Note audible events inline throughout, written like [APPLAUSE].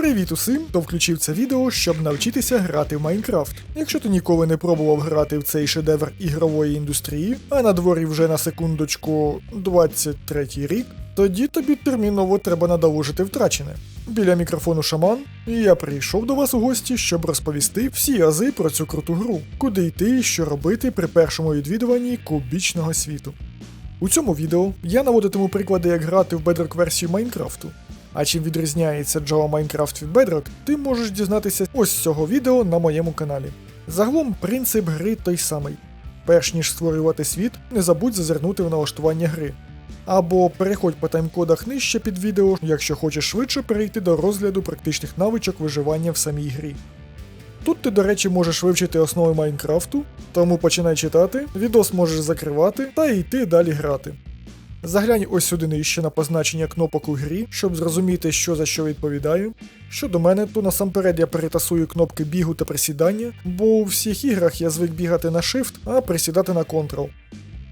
Привіт усім, хто включив це відео, щоб навчитися грати в Майнкрафт. Якщо ти ніколи не пробував грати в цей шедевр ігрової індустрії, а на дворі вже на секундочку 23 рік, тоді тобі терміново треба надолужити втрачене. Біля мікрофону шаман, і я прийшов до вас у гості, щоб розповісти всі ази про цю круту гру, куди йти і що робити при першому відвідуванні кубічного світу. У цьому відео я наводитиму приклади, як грати в Bedrock версію Майнкрафту. А чим відрізняється Java Minecraft від Bedrock, ти можеш дізнатися ось з цього відео на моєму каналі. Загалом принцип гри той самий. Перш ніж створювати світ, не забудь зазирнути в налаштування гри. Або переходь по таймкодах нижче під відео, якщо хочеш швидше перейти до розгляду практичних навичок виживання в самій грі. Тут ти, до речі, можеш вивчити основи Майнкрафту, тому починай читати, відос можеш закривати та йти далі грати. Заглянь ось сюди нижче на позначення кнопок у грі, щоб зрозуміти, що за що відповідає. Щодо мене, то насамперед я перетасую кнопки бігу та присідання, бо у всіх іграх я звик бігати на Shift, а присідати на Ctrl.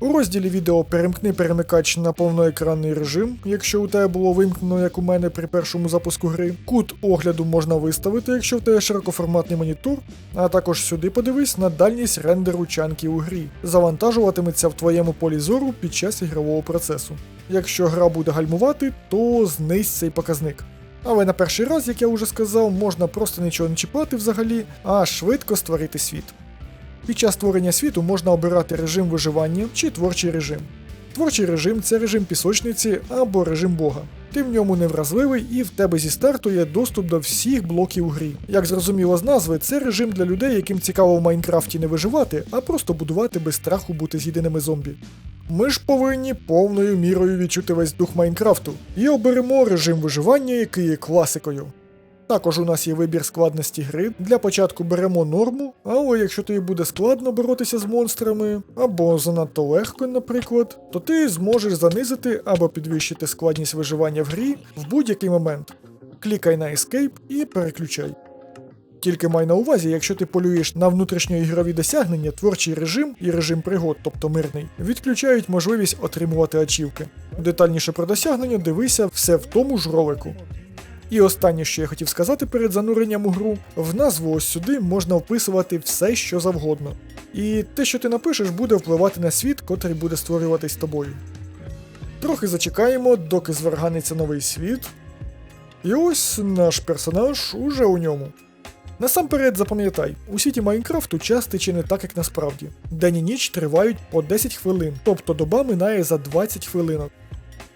У розділі відео перемкни перемикач на повноекранний режим, якщо у тебе було вимкнено, як у мене при першому запуску гри. Кут огляду можна виставити, якщо в тебе широкоформатний монітор, а також сюди подивись на дальність рендеру чанки у грі. Завантажуватиметься в твоєму полі зору під час ігрового процесу. Якщо гра буде гальмувати, то знизь цей показник. Але на перший раз, як я вже сказав, можна просто нічого не чіпати взагалі, а швидко створити світ. Під час створення світу можна обирати режим виживання чи творчий режим. Творчий режим це режим пісочниці або режим Бога. Ти в ньому невразливий і в тебе зі старту є доступ до всіх блоків грі. Як зрозуміло з назви, це режим для людей, яким цікаво в Майнкрафті не виживати, а просто будувати без страху бути з'їденими зомбі. Ми ж повинні повною мірою відчути весь дух Майнкрафту і оберемо режим виживання, який є класикою. Також у нас є вибір складності гри. Для початку беремо норму, але якщо тобі буде складно боротися з монстрами, або занадто легко, наприклад, то ти зможеш занизити або підвищити складність виживання в грі в будь-який момент. Клікай на Escape і переключай. Тільки май на увазі, якщо ти полюєш на внутрішньоігрові досягнення, творчий режим і режим пригод, тобто мирний, відключають можливість отримувати ачівки. Детальніше про досягнення дивися все в тому ж ролику. І останнє, що я хотів сказати перед зануренням у гру, в назву ось сюди можна вписувати все, що завгодно. І те, що ти напишеш, буде впливати на світ, котрий буде створюватись тобою. Трохи зачекаємо, доки зварганиться новий світ. І ось наш персонаж уже у ньому. Насамперед запам'ятай, у світі Майнкрафту час тече не так, як насправді. День і ніч тривають по 10 хвилин, тобто доба минає за 20 хвилинок.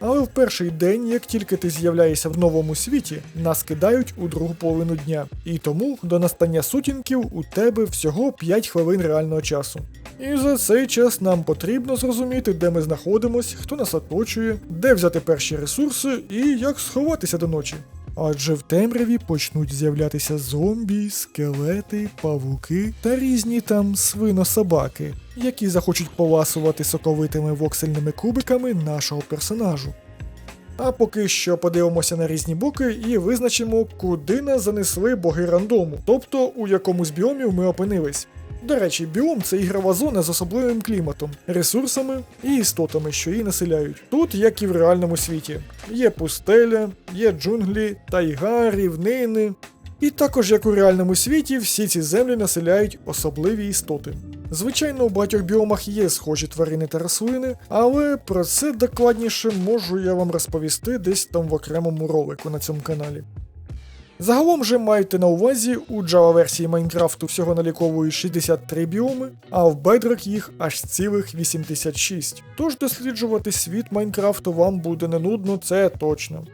Але в перший день, як тільки ти з'являєшся в новому світі, нас кидають у другу половину дня. І тому до настання сутінків у тебе всього 5 хвилин реального часу. І за цей час нам потрібно зрозуміти, де ми знаходимось, хто нас оточує, де взяти перші ресурси і як сховатися до ночі. Адже в темряві почнуть з'являтися зомбі, скелети, павуки та різні там свинособаки, які захочуть поласувати соковитими воксельними кубиками нашого персонажу. А поки що подивимося на різні боки і визначимо, куди нас занесли боги рандому, тобто у якому з біомів ми опинились. До речі, біом це ігрова зона з особливим кліматом, ресурсами і істотами, що її населяють. Тут, як і в реальному світі, є пустеля, є джунглі, тайга, рівнини. І також, як у реальному світі, всі ці землі населяють особливі істоти. Звичайно, у багатьох біомах є схожі тварини та рослини, але про це докладніше можу я вам розповісти десь там в окремому ролику на цьому каналі. Загалом же майте на увазі, у Java версії Майнкрафту всього наліковують 63 біоми, а в Bedrock їх аж цілих 86. Тож досліджувати світ Майнкрафту вам буде не нудно, це точно.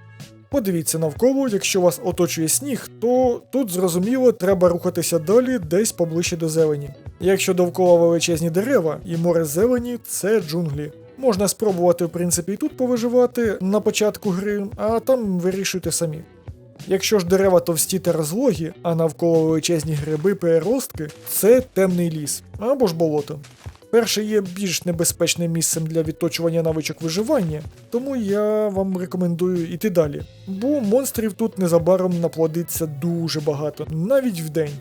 Подивіться навколо, якщо вас оточує сніг, то тут зрозуміло треба рухатися далі десь поближче до зелені. Якщо довкола величезні дерева і море зелені, це джунглі. Можна спробувати, в принципі, і тут повиживати на початку гри, а там вирішуйте самі. Якщо ж дерева товсті та розлогі, а навколо величезні гриби переростки, це темний ліс або ж болото. Перше є більш небезпечним місцем для відточування навичок виживання, тому я вам рекомендую йти далі. Бо монстрів тут незабаром наплодиться дуже багато, навіть вдень.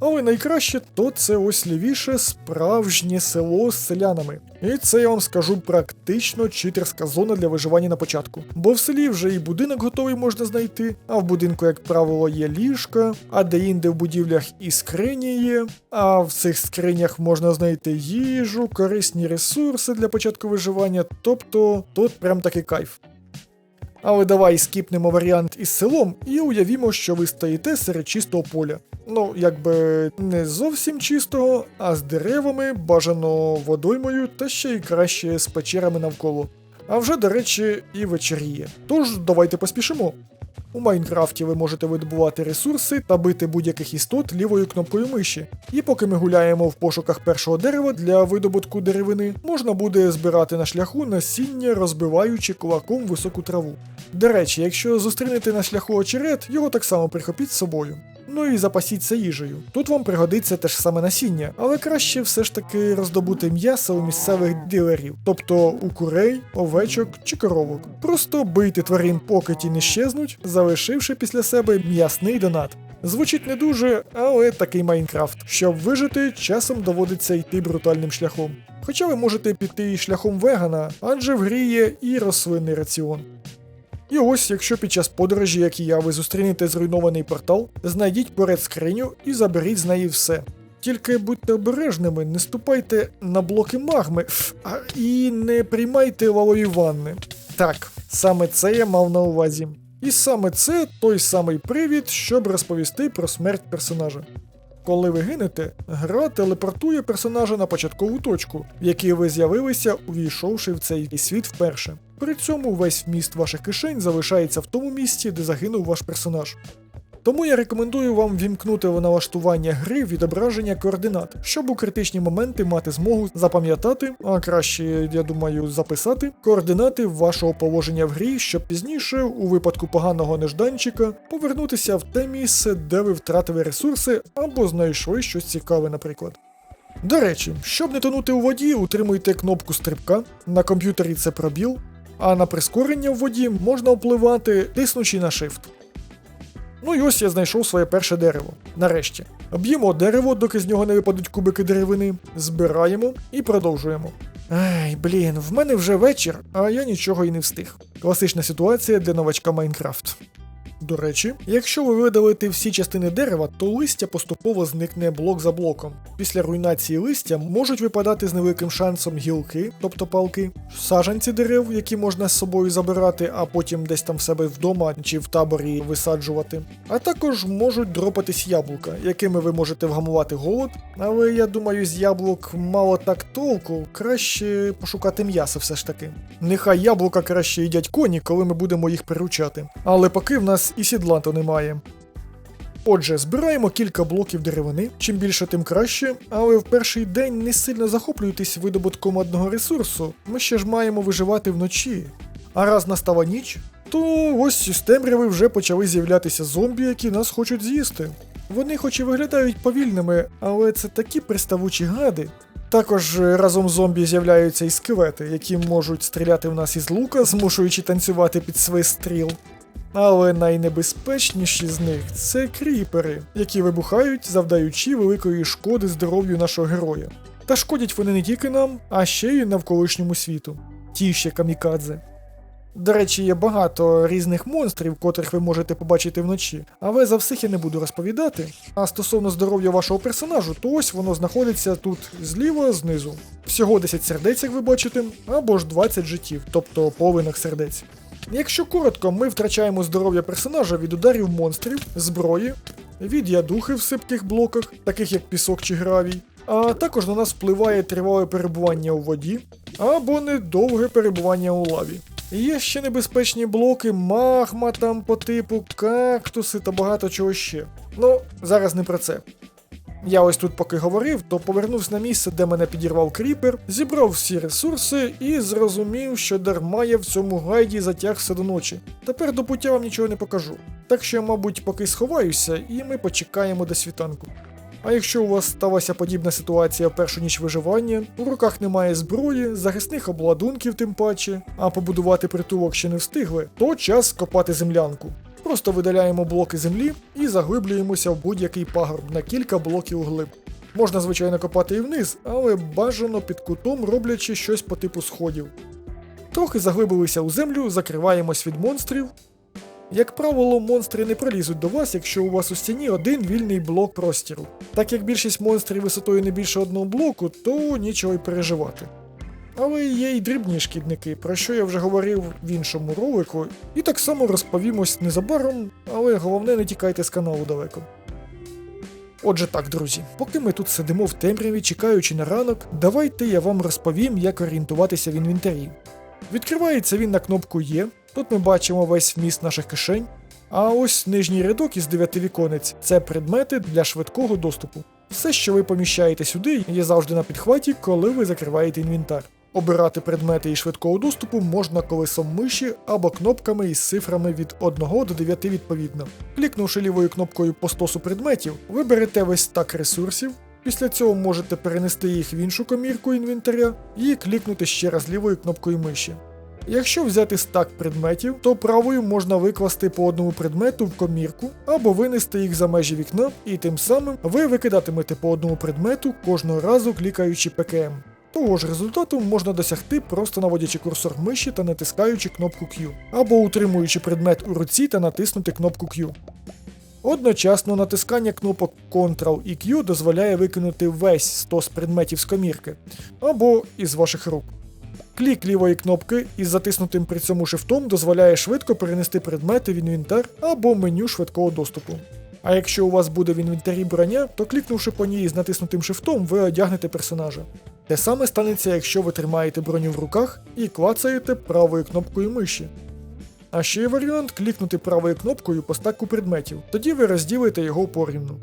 Але найкраще то це ось лівіше справжнє село з селянами. І це я вам скажу практично читерська зона для виживання на початку. Бо в селі вже і будинок готовий можна знайти, а в будинку, як правило, є ліжка, а де-інде в будівлях і скрині є. А в цих скринях можна знайти їжу, корисні ресурси для початку виживання. Тобто тут прям такий кайф. Але давай скіпнемо варіант із селом і уявімо, що ви стоїте серед чистого поля. Ну, якби не зовсім чистого, а з деревами, бажано водоймою та ще й краще з печерами навколо. А вже, до речі, і вечеріє. Тож давайте поспішимо. У Майнкрафті ви можете видобувати ресурси та бити будь-яких істот лівою кнопкою миші. І поки ми гуляємо в пошуках першого дерева для видобутку деревини, можна буде збирати на шляху насіння, розбиваючи кулаком високу траву. До речі, якщо зустрінете на шляху очерет, його так само прихопіть з собою. Ну і запасіться їжею. Тут вам пригодиться те ж саме насіння, але краще все ж таки роздобути м'ясо у місцевих дилерів, тобто у курей, овечок чи коровок. Просто бийте тварин, поки ті не щезнуть, залишивши після себе м'ясний донат. Звучить не дуже, але такий Майнкрафт. Щоб вижити, часом доводиться йти брутальним шляхом. Хоча ви можете піти і шляхом вегана, адже в грі є і рослинний раціон. І ось, якщо під час подорожі, як і я, ви зустрінете зруйнований портал, знайдіть поряд скриню і заберіть з неї все. Тільки будьте обережними, не ступайте на блоки магми і не приймайте лавові ванни. Так, саме це я мав на увазі. І саме це той самий привід, щоб розповісти про смерть персонажа. Коли ви гинете, гра телепортує персонажа на початкову точку, в якій ви з'явилися, увійшовши в цей світ вперше. При цьому весь вміст ваших кишень залишається в тому місці, де загинув ваш персонаж. Тому я рекомендую вам вімкнути в налаштування гри відображення координат, щоб у критичні моменти мати змогу запам'ятати, а краще, я думаю, записати координати вашого положення в грі, щоб пізніше, у випадку поганого нежданчика, повернутися в те місце, де ви втратили ресурси або знайшли щось цікаве, наприклад. До речі, щоб не тонути у воді, утримуйте кнопку стрибка, на комп'ютері це пробіл, а на прискорення в воді можна впливати, тиснучи на Shift. Ну і ось я знайшов своє перше дерево. Нарешті. Б'ємо дерево, доки з нього не випадуть кубики деревини, збираємо і продовжуємо. Ай, блін, в мене вже вечір, а я нічого і не встиг. Класична ситуація для новачка Майнкрафт. До речі, якщо ви видалите всі частини дерева, то листя поступово зникне блок за блоком. Після руйнації листя можуть випадати з невеликим шансом гілки, тобто палки, саджанці дерев, які можна з собою забирати, а потім десь там в себе вдома чи в таборі висаджувати. А також можуть дропатись яблука, якими ви можете вгамувати голод. Але я думаю, з яблук мало так толку, краще пошукати м'ясо все ж таки. Нехай яблука краще їдять коні, коли ми будемо їх приручати. Але поки в нас і сідла то немає. Отже, збираємо кілька блоків деревини, чим більше, тим краще, але в перший день не сильно захоплюйтесь видобутком одного ресурсу, ми ще ж маємо виживати вночі. А раз настала ніч, то ось із темряви вже почали з'являтися зомбі, які нас хочуть з'їсти. Вони хоч і виглядають повільними, але це такі приставучі гади. Також е, разом з зомбі з'являються і скелети, які можуть стріляти в нас із лука, змушуючи танцювати під свист стріл. Але найнебезпечніші з них це кріпери, які вибухають, завдаючи великої шкоди здоров'ю нашого героя. Та шкодять вони не тільки нам, а ще й навколишньому світу. Ті ще камікадзе. До речі, є багато різних монстрів, котрих ви можете побачити вночі, але за всіх я не буду розповідати. А стосовно здоров'я вашого персонажу, то ось воно знаходиться тут зліва, знизу. Всього 10 сердець, як ви бачите, або ж 20 життів, тобто половинок сердець. Якщо коротко, ми втрачаємо здоров'я персонажа від ударів монстрів, зброї, від ядухи в сипких блоках, таких як пісок чи гравій, а також на нас впливає тривале перебування у воді або недовге перебування у лаві. Є ще небезпечні блоки, магма там по типу, кактуси та багато чого ще. Ну, зараз не про це. Я ось тут поки говорив, то повернувся на місце, де мене підірвав кріпер, зібрав всі ресурси і зрозумів, що дарма я в цьому гайді затяг все до ночі. Тепер до пуття вам нічого не покажу. Так що, мабуть, поки сховаюся, і ми почекаємо до світанку. А якщо у вас сталася подібна ситуація в першу ніч виживання, у руках немає зброї, захисних обладунків тим паче, а побудувати притулок ще не встигли, то час копати землянку. Просто видаляємо блоки землі і заглиблюємося в будь-який пагорб на кілька блоків глиб. Можна, звичайно, копати і вниз, але бажано під кутом роблячи щось по типу сходів. Трохи заглибилися у землю, закриваємось від монстрів. Як правило, монстри не пролізуть до вас, якщо у вас у стіні один вільний блок простіру. Так як більшість монстрів висотою не більше одного блоку, то нічого й переживати. Але є й дрібні шкідники, про що я вже говорив в іншому ролику, і так само розповімось незабаром, але головне не тікайте з каналу далеко. Отже так, друзі, поки ми тут сидимо в темряві, чекаючи на ранок, давайте я вам розповім, як орієнтуватися в інвентарі. Відкривається він на кнопку Є. Тут ми бачимо весь вміст наших кишень. А ось нижній рядок із 9 віконець це предмети для швидкого доступу. Все, що ви поміщаєте сюди, є завжди на підхваті, коли ви закриваєте інвентар. Обирати предмети із швидкого доступу можна колесом миші або кнопками із цифрами від 1 до 9 відповідно. Клікнувши лівою кнопкою по стосу предметів, ви берете весь стак ресурсів. Після цього можете перенести їх в іншу комірку інвентаря і клікнути ще раз лівою кнопкою миші. Якщо взяти стак предметів, то правою можна викласти по одному предмету в комірку або винести їх за межі вікна, і тим самим ви викидатимете по одному предмету кожного разу клікаючи ПКМ. Того ж результату можна досягти просто наводячи курсор миші та натискаючи кнопку Q, або утримуючи предмет у руці та натиснути кнопку Q. Одночасно натискання кнопок Ctrl і Q дозволяє викинути весь стос предметів з комірки або із ваших рук. Клік лівої кнопки із затиснутим при цьому шифтом дозволяє швидко перенести предмети в інвентар або меню швидкого доступу. А якщо у вас буде в інвентарі броня, то клікнувши по ній з натиснутим шифтом, ви одягнете персонажа. Те саме станеться, якщо ви тримаєте броню в руках і клацаєте правою кнопкою миші. А ще є варіант клікнути правою кнопкою по стаку предметів, тоді ви розділите його порівну.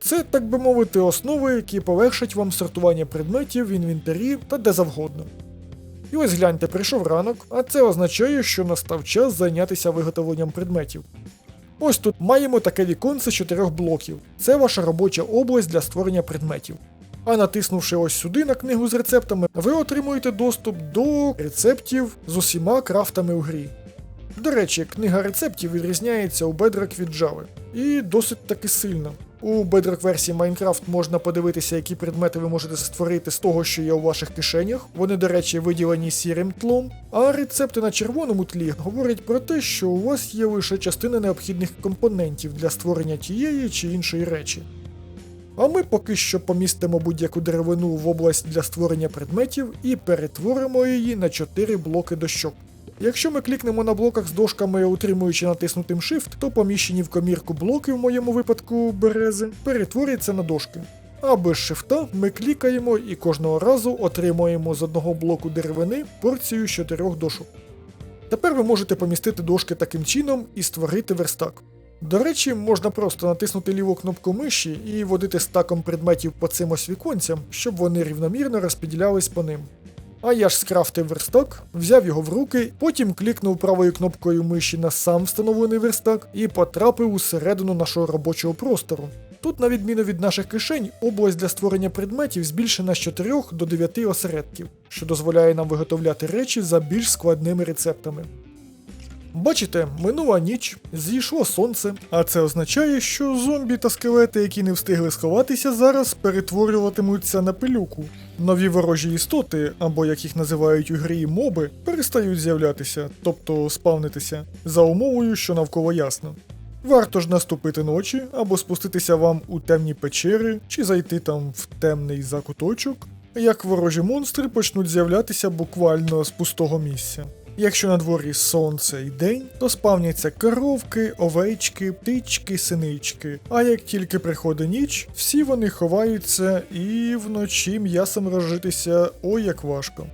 Це, так би мовити, основи, які полегшать вам сортування предметів в інвентарі та де завгодно. І ось гляньте, прийшов ранок, а це означає, що настав час зайнятися виготовленням предметів. Ось тут маємо таке віконце з чотирьох блоків. Це ваша робоча область для створення предметів. А натиснувши ось сюди на книгу з рецептами, ви отримуєте доступ до рецептів з усіма крафтами у грі. До речі, книга рецептів відрізняється у Bedrock від Java. І досить таки сильно. У Bedrock версії Minecraft можна подивитися, які предмети ви можете створити з того, що є у ваших кишенях. Вони, до речі, виділені сірим тлом. А рецепти на червоному тлі говорять про те, що у вас є лише частина необхідних компонентів для створення тієї чи іншої речі. А ми поки що помістимо будь-яку деревину в область для створення предметів і перетворимо її на 4 блоки дощок. Якщо ми клікнемо на блоках з дошками, утримуючи натиснутим Shift, то поміщені в комірку блоки, в моєму випадку берези, перетворяться на дошки. А без шифта ми клікаємо і кожного разу отримуємо з одного блоку деревини порцію з чотирьох дошок. Тепер ви можете помістити дошки таким чином і створити верстак. До речі, можна просто натиснути ліву кнопку миші і водити стаком предметів по цим ось віконцям, щоб вони рівномірно розподілялись по ним. А я ж скрафтив верстак, взяв його в руки, потім клікнув правою кнопкою миші на сам встановлений верстак і потрапив усередину нашого робочого простору. Тут, на відміну від наших кишень, область для створення предметів збільшена з 4 до 9 осередків, що дозволяє нам виготовляти речі за більш складними рецептами. Бачите, минула ніч, зійшло сонце, а це означає, що зомбі та скелети, які не встигли сховатися зараз, перетворюватимуться на пилюку. Нові ворожі істоти, або як їх називають у грі моби, перестають з'являтися, тобто спавнитися, за умовою, що навколо ясно. Варто ж наступити ночі, або спуститися вам у темні печери, чи зайти там в темний закуточок, як ворожі монстри почнуть з'являтися буквально з пустого місця. Якщо на дворі сонце і день, то спавняться коровки, овечки, птички, синички. А як тільки приходить ніч, всі вони ховаються і вночі м'ясом розжитися ой як важко.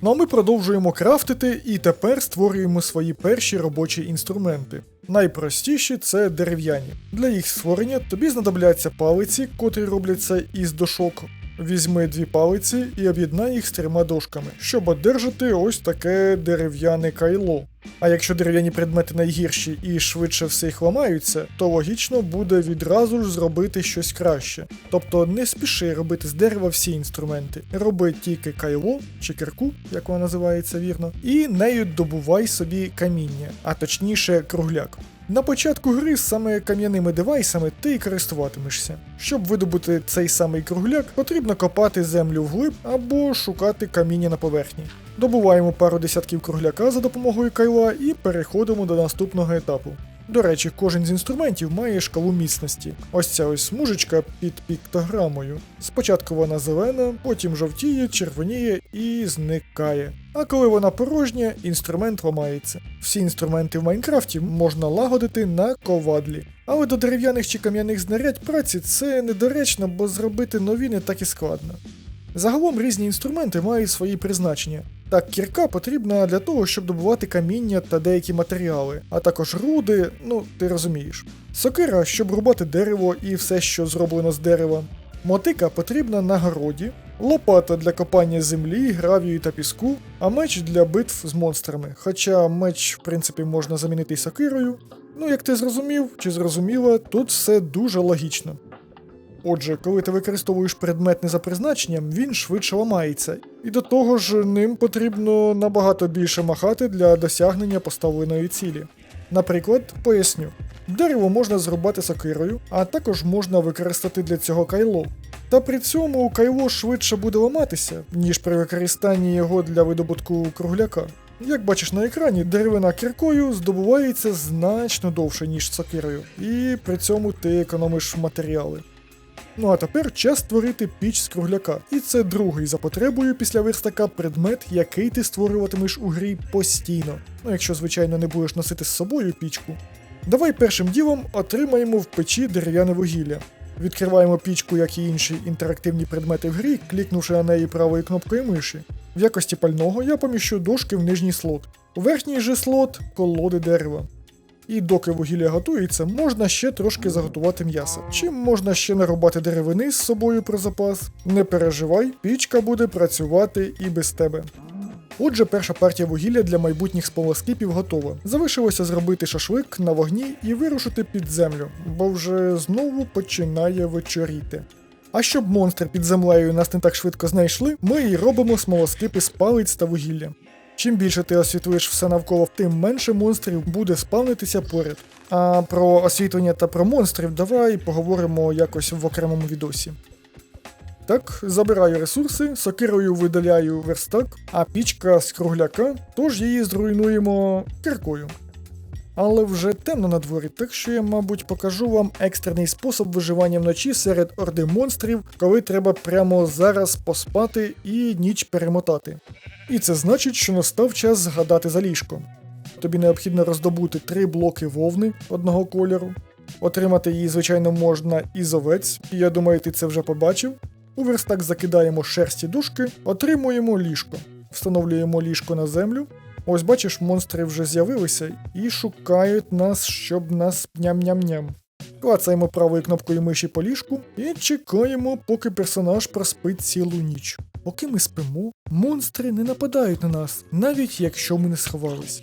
Ну а ми продовжуємо крафтити і тепер створюємо свої перші робочі інструменти. Найпростіші це дерев'яні. Для їх створення тобі знадобляться палиці, котрі робляться із дошок. Візьми дві палиці і об'єднай їх з трьома дошками, щоб одержати ось таке дерев'яне кайло. А якщо дерев'яні предмети найгірші і швидше все їх ламаються, то логічно буде відразу ж зробити щось краще. Тобто не спіши робити з дерева всі інструменти. Роби тільки кайло чи кирку, як вона називається вірно, і нею добувай собі каміння, а точніше кругляк. На початку гри саме кам'яними девайсами ти і користуватимешся. Щоб видобути цей самий кругляк, потрібно копати землю вглиб або шукати каміння на поверхні. Добуваємо пару десятків кругляка за допомогою кайла і переходимо до наступного етапу. До речі, кожен з інструментів має шкалу міцності. Ось ця ось смужечка під піктограмою. Спочатку вона зелена, потім жовтіє, червоніє і зникає. А коли вона порожня, інструмент ламається. Всі інструменти в Майнкрафті можна лагодити на ковадлі. Але до дерев'яних чи кам'яних знарядь праці це недоречно, бо зробити нові не так і складно. Загалом різні інструменти мають свої призначення. Так, кірка потрібна для того, щоб добувати каміння та деякі матеріали, а також руди, ну ти розумієш. Сокира, щоб рубати дерево і все, що зроблено з дерева. Мотика потрібна на городі, лопата для копання землі, гравію та піску, а меч для битв з монстрами. Хоча меч, в принципі, можна замінити сокирою. Ну, як ти зрозумів чи зрозуміла, тут все дуже логічно. Отже, коли ти використовуєш предмет не за призначенням, він швидше ламається, і до того ж ним потрібно набагато більше махати для досягнення поставленої цілі. Наприклад, поясню: дерево можна зрубати сокирою, а також можна використати для цього кайло. Та при цьому кайло швидше буде ламатися, ніж при використанні його для видобутку кругляка. Як бачиш на екрані, деревина кіркою здобувається значно довше, ніж сокирою, і при цьому ти економиш матеріали. Ну а тепер час створити піч з кругляка. І це другий за потребою після верстака предмет, який ти створюватимеш у грі постійно. Ну якщо, звичайно, не будеш носити з собою пічку. Давай першим ділом отримаємо в печі дерев'яне вугілля. Відкриваємо пічку, як і інші інтерактивні предмети в грі, клікнувши на неї правою кнопкою миші. В якості пального я поміщу дошки в нижній слот. У верхній же слот колоди дерева. І доки вугілля готується, можна ще трошки заготувати м'ясо. Чим можна ще нарубати деревини з собою про запас. Не переживай, пічка буде працювати і без тебе. Отже, перша партія вугілля для майбутніх смолоскипів готова. Залишилося зробити шашлик на вогні і вирушити під землю, бо вже знову починає вечоріти. А щоб монстри під землею нас не так швидко знайшли, ми і робимо смолоскипи з палиць та вугілля. Чим більше ти освітлиш все навколо, тим менше монстрів буде спавнитися поряд. А про освітлення та про монстрів давай поговоримо якось в окремому відосі. Так, забираю ресурси, сокирою видаляю верстак, а пічка з кругляка, тож її зруйнуємо киркою. Але вже темно на дворі, так що я, мабуть, покажу вам екстрений спосіб виживання вночі серед орди монстрів, коли треба прямо зараз поспати і ніч перемотати. І це значить, що настав час згадати за ліжко. Тобі необхідно роздобути три блоки вовни одного кольору. Отримати її, звичайно, можна із овець, і я думаю, ти це вже побачив. У верстак закидаємо шерсті дужки, отримуємо ліжко. Встановлюємо ліжко на землю. Ось бачиш, монстри вже з'явилися і шукають нас, щоб нас ням-ням-ням. Клацаємо правою кнопкою миші по ліжку і чекаємо, поки персонаж проспить цілу ніч. Поки ми спимо, монстри не нападають на нас, навіть якщо ми не сховались.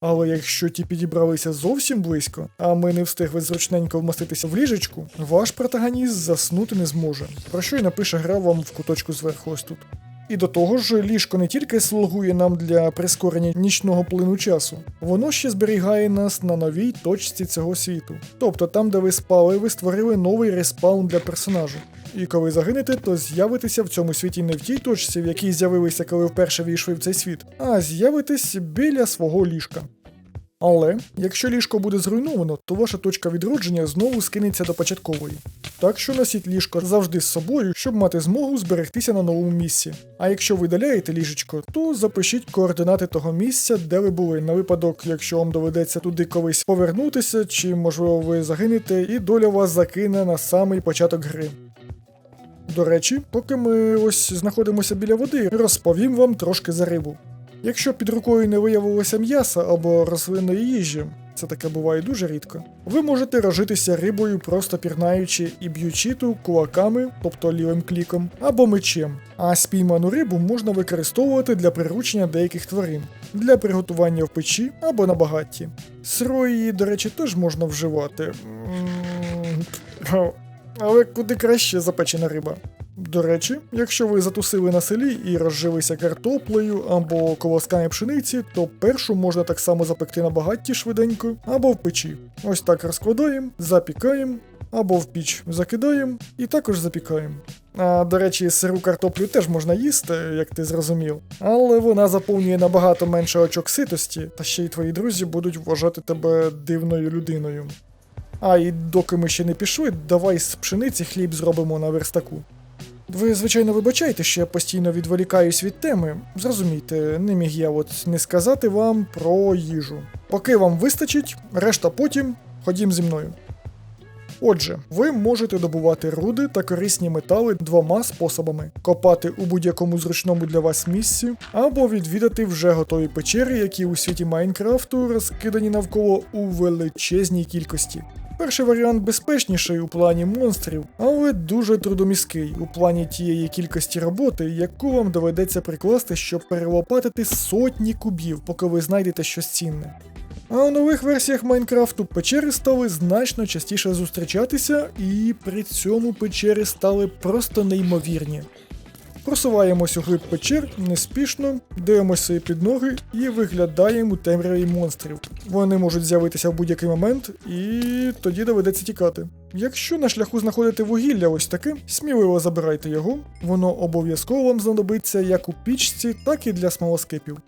Але якщо ті підібралися зовсім близько, а ми не встигли зручненько вмоститися в ліжечку, ваш протагоніст заснути не зможе, про що й напише гра вам в куточку зверху ось тут. І до того ж, ліжко не тільки слугує нам для прискорення нічного плину часу, воно ще зберігає нас на новій точці цього світу. Тобто там, де ви спали, ви створили новий респаун для персонажу. І коли загинете, то з'явитеся в цьому світі не в тій точці, в якій з'явилися, коли вперше війшли в цей світ, а з'явитесь біля свого ліжка. Але якщо ліжко буде зруйновано, то ваша точка відродження знову скинеться до початкової. Так що носіть ліжко завжди з собою, щоб мати змогу зберегтися на новому місці. А якщо видаляєте ліжечко, то запишіть координати того місця, де ви були, на випадок, якщо вам доведеться туди колись повернутися, чи можливо ви загинете, і доля вас закине на самий початок гри. До речі, поки ми ось знаходимося біля води, розповім вам трошки за рибу. Якщо під рукою не виявилося м'яса або рослинної їжі, це таке буває дуже рідко. Ви можете розжитися рибою, просто пірнаючи і б'ючи ту кулаками, тобто лівим кліком, або мечем. А спійману рибу можна використовувати для приручення деяких тварин, для приготування в печі або на багатті. Сирої, до речі, теж можна вживати. [LAUGHS] Але куди краще запечена риба. До речі, якщо ви затусили на селі і розжилися картоплею або колосками пшениці, то першу можна так само запекти на багатті швиденько або в печі. Ось так розкладаємо, запікаємо, або в піч закидаємо і також запікаємо. А до речі, сиру картоплю теж можна їсти, як ти зрозумів, але вона заповнює набагато менше очок ситості, та ще й твої друзі будуть вважати тебе дивною людиною. А і доки ми ще не пішли, давай з пшениці хліб зробимо на верстаку. Ви, звичайно, вибачайте, що я постійно відволікаюсь від теми. Зрозумійте, не міг я от не сказати вам про їжу. Поки вам вистачить, решта потім ходім зі мною. Отже, ви можете добувати руди та корисні метали двома способами: копати у будь-якому зручному для вас місці, або відвідати вже готові печери, які у світі Майнкрафту розкидані навколо у величезній кількості. Перший варіант безпечніший у плані монстрів, але дуже трудоміський у плані тієї кількості роботи, яку вам доведеться прикласти, щоб перелопатити сотні кубів, поки ви знайдете щось цінне. А у нових версіях Майнкрафту печери стали значно частіше зустрічатися, і при цьому печери стали просто неймовірні. Просуваємось у глиб печер неспішно, дивимося під ноги і виглядаємо темряві монстрів. Вони можуть з'явитися в будь-який момент, і тоді доведеться тікати. Якщо на шляху знаходите вугілля ось таке, сміливо забирайте його, воно обов'язково вам знадобиться як у пічці, так і для смолоскипів.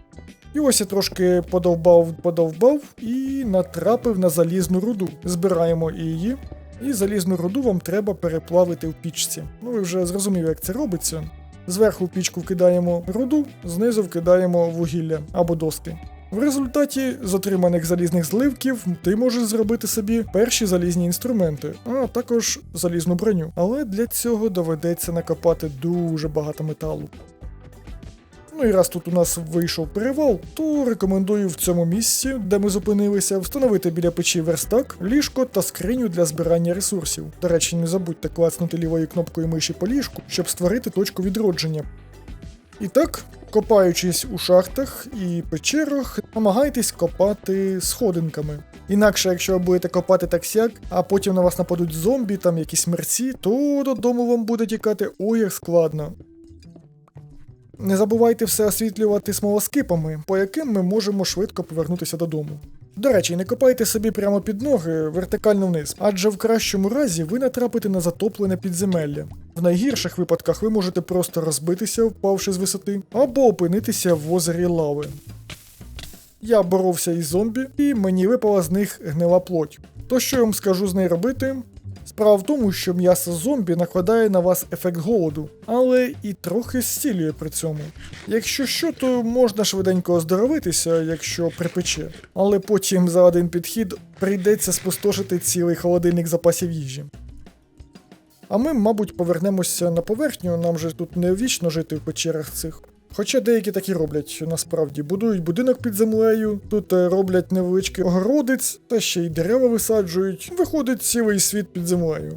І ось я трошки подовбав, подовбав і натрапив на залізну руду. Збираємо і її. І залізну руду вам треба переплавити в пічці. Ну ви вже зрозуміли, як це робиться. Зверху в пічку вкидаємо руду, знизу вкидаємо вугілля або доски. В результаті затриманих залізних зливків ти можеш зробити собі перші залізні інструменти, а також залізну броню. Але для цього доведеться накопати дуже багато металу. Ну і раз тут у нас вийшов перевал, то рекомендую в цьому місці, де ми зупинилися, встановити біля печі верстак, ліжко та скриню для збирання ресурсів. До речі, не забудьте клацнути лівою кнопкою миші по ліжку, щоб створити точку відродження. І так, копаючись у шахтах і печерах, намагайтесь копати сходинками. Інакше, якщо ви будете копати так сяк, а потім на вас нападуть зомбі, там якісь мерці, то додому вам буде тікати ой як складно. Не забувайте все освітлювати смолоскипами, по яким ми можемо швидко повернутися додому. До речі, не копайте собі прямо під ноги вертикально вниз, адже в кращому разі ви натрапите на затоплене підземелля. В найгірших випадках ви можете просто розбитися, впавши з висоти, або опинитися в озері лави. Я боровся із зомбі, і мені випала з них гнила плоть. То що я вам скажу з нею робити? Справа в тому, що м'ясо зомбі накладає на вас ефект голоду, але і трохи зцілює при цьому. Якщо що, то можна швиденько оздоровитися, якщо припече, але потім за один підхід прийдеться спустошити цілий холодильник запасів їжі. А ми, мабуть, повернемося на поверхню, нам же тут не вічно жити в печерах цих. Хоча деякі так і роблять, насправді будують будинок під землею, тут е, роблять невеличкий огородець, та ще й дерева висаджують, виходить цілий світ під землею.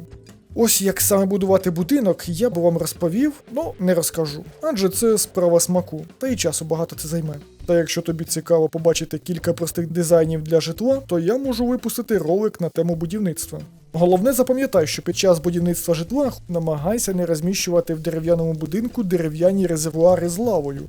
Ось як саме будувати будинок, я б вам розповів, ну не розкажу, адже це справа смаку, та й часу багато це займе. Та якщо тобі цікаво побачити кілька простих дизайнів для житла, то я можу випустити ролик на тему будівництва. Головне запам'ятай, що під час будівництва житла намагайся не розміщувати в дерев'яному будинку дерев'яні резервуари з лавою.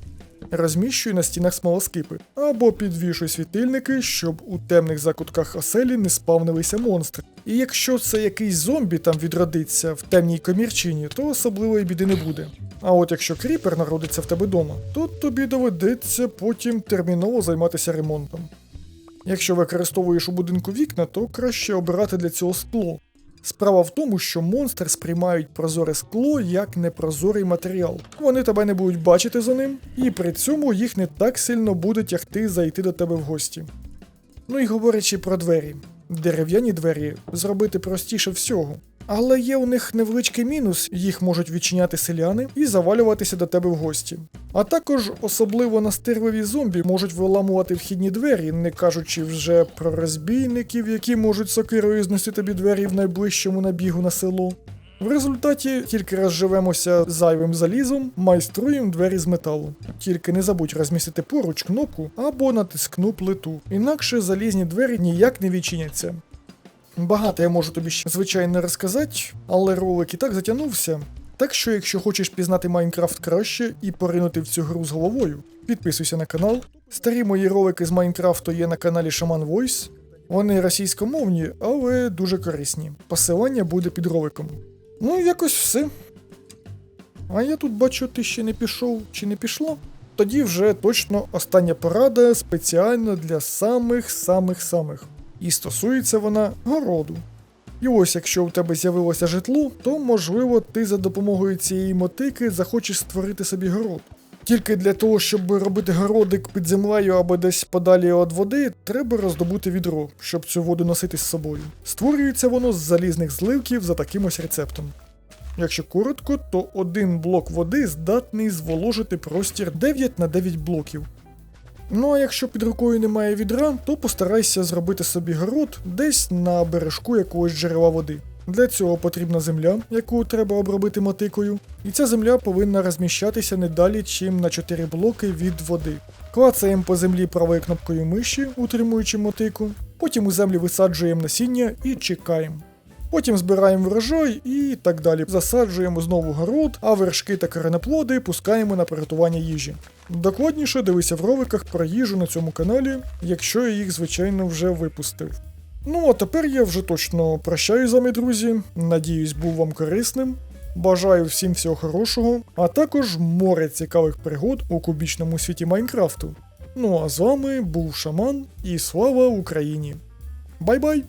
Розміщуй на стінах смолоскипи або підвішуй світильники, щоб у темних закутках оселі не спавнилися монстри. І якщо це якийсь зомбі там відродиться в темній комірчині, то особливої біди не буде. А от якщо кріпер народиться в тебе вдома, то тобі доведеться потім терміново займатися ремонтом. Якщо використовуєш у будинку вікна, то краще обирати для цього скло. Справа в тому, що монстри сприймають прозоре скло як непрозорий матеріал. Вони тебе не будуть бачити за ним, і при цьому їх не так сильно буде тягти зайти до тебе в гості. Ну і говорячи про двері. Дерев'яні двері зробити простіше всього. Але є у них невеличкий мінус, їх можуть відчиняти селяни і завалюватися до тебе в гості. А також особливо настирливі зомбі можуть виламувати вхідні двері, не кажучи вже про розбійників, які можуть сокирою знести тобі двері в найближчому набігу на село. В результаті тільки розживемося зайвим залізом, майструємо двері з металу. Тільки не забудь розмістити поруч кнопку або натискну плиту, інакше залізні двері ніяк не відчиняться. Багато я можу тобі ще звичайно розказати, але ролик і так затягнувся. Так що, якщо хочеш пізнати Майнкрафт краще і поринути в цю гру з головою, підписуйся на канал. Старі мої ролики з Майнкрафту є на каналі Shaman Voice. Вони російськомовні, але дуже корисні. Посилання буде під роликом. Ну, якось все. А я тут бачу, ти ще не пішов чи не пішло. Тоді вже точно остання порада спеціально для самих-самих-самих. І стосується вона городу. І ось якщо у тебе з'явилося житло, то можливо ти за допомогою цієї мотики захочеш створити собі город. Тільки для того, щоб робити городик під землею або десь подалі від води, треба роздобути відро, щоб цю воду носити з собою. Створюється воно з залізних зливків за таким ось рецептом. Якщо коротко, то один блок води здатний зволожити простір 9 на 9 блоків. Ну а якщо під рукою немає відра, то постарайся зробити собі город десь на бережку якогось джерела води. Для цього потрібна земля, яку треба обробити мотикою, і ця земля повинна розміщатися не далі, чим на 4 блоки від води. Клацаємо по землі правою кнопкою миші, утримуючи мотику, потім у землі висаджуємо насіння і чекаємо. Потім збираємо врожай і так далі. Засаджуємо знову город, а вершки та коренеплоди пускаємо на приготування їжі. Докладніше дивися в роликах про їжу на цьому каналі, якщо я їх, звичайно, вже випустив. Ну а тепер я вже точно прощаю з вами, друзі. Надіюсь, був вам корисним. Бажаю всім всього хорошого, а також море цікавих пригод у кубічному світі Майнкрафту. Ну а з вами був Шаман і слава Україні! Бай-бай!